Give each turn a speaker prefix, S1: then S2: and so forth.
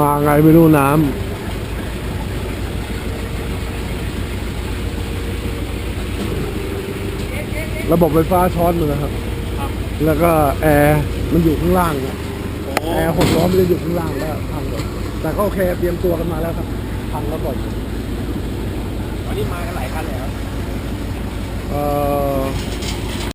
S1: มาไงไม่รู้น้ำ ระบบไฟฟ้าช้อนมันนะครับ
S2: ครับ
S1: แล้วก็แอร์มันอยู่ข้างล่าง
S2: อ
S1: แอร์หกล้อมันจะอยู่ข้างล่างแล้วพังหมดแต่ก็โอเคเตรียมตัวกันมาแล้วครับพังแล้วก่อน
S2: วันนี้มากันหลายคันแล้วเอ่อ